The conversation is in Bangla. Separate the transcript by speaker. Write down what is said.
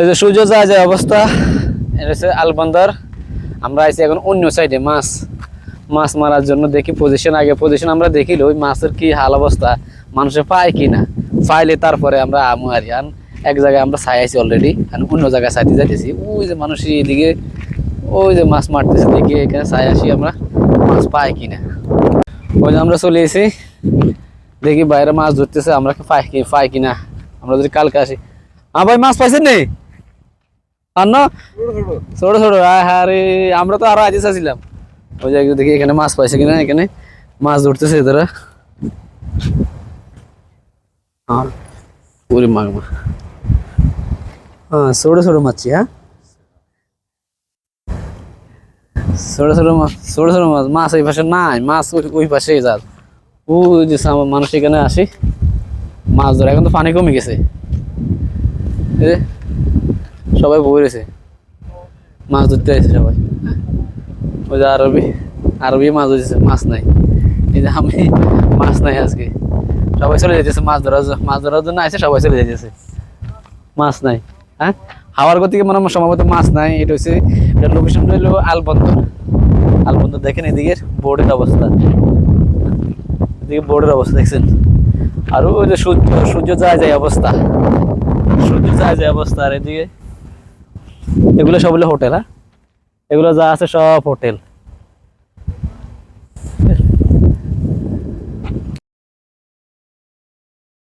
Speaker 1: এই যে সূর্য যা যায় অবস্থা, এটা হচ্ছে আলবন্দর। আমরা আইছি এখন অন্য সাইডে মাছ। মাছ মারার জন্য দেখি পজিশন আগে পজিশন আমরা দেখিল ওই মাছের কি হাল অবস্থা, মানুষে পায় কি না। পাইলে তারপরে আমরা আমু আর এক জায়গায় আমরা ছাই আছি অলরেডি অন্য জায়গায় ছাইতে যাইতেছি। ওই যে মানুষ এদিকে, ওই যে মাছ মারতেছে, দেখি এখানে ছাই আসি আমরা, মাছ পাই কি না। ওই যে আমরা চলে এসেছি দেখি বাইরে মাছ ধরতেছে, আমরা কি পাই কি পাই কিনা আমরা যদি কালকে আসি। হ্যাঁ ভাই, মাছ পাইছেন নেই আর ছোট ছোট। আরে, আমরা তো আরও আজে চাচ্ছিলাম ওই যে দেখি এখানে মাছ পাইছে কিনা, এখানে মাছ ধরতেছে তারা হ্যাঁ ওরে মাগমা হ্যাঁ ছোট ছোট মাছি হ্যাঁ? ছোট ছোট মাছ ছোট ছোট মাছ। মাছ ওই পাশে নাই, মাছ ওই- পাশে যার। ওই যে মানুষ এখানে আসি। মাছ ধরে, এখন তো পানি কমে গেছে। সবাই বই রয়েছে। মাছ ধরতে আসছে সবাই। ওই যে আরবি আরবি মাছ ধরছে, মাছ নাই। এই যে আমি, মাছ নাই আজকে। সবাই চলে যেতেছে মাছ ধরার জন্য, মাছ ধরার জন্য আসে সবাই চলে যেতেছে মাছ নাই হ্যাঁ? হাওয়ার গতিকে মনে সম্ভবত মাছ নাই, এটা হচ্ছে এটা লোকেশনটা হলো আলবন্দর। আলবন্দর দেখেন এদিকে বোর্ডের অবস্থা। এদিকে বোর্ডের অবস্থা দেখছেন? আর ওই যে সূর্য সূর্য যায় যায় অবস্থা। সূর্য যায় যায় অবস্থা আর এদিকে এগুলো সব হলো হোটেল হ্যাঁ? এগুলো যা আছে সব হোটেল।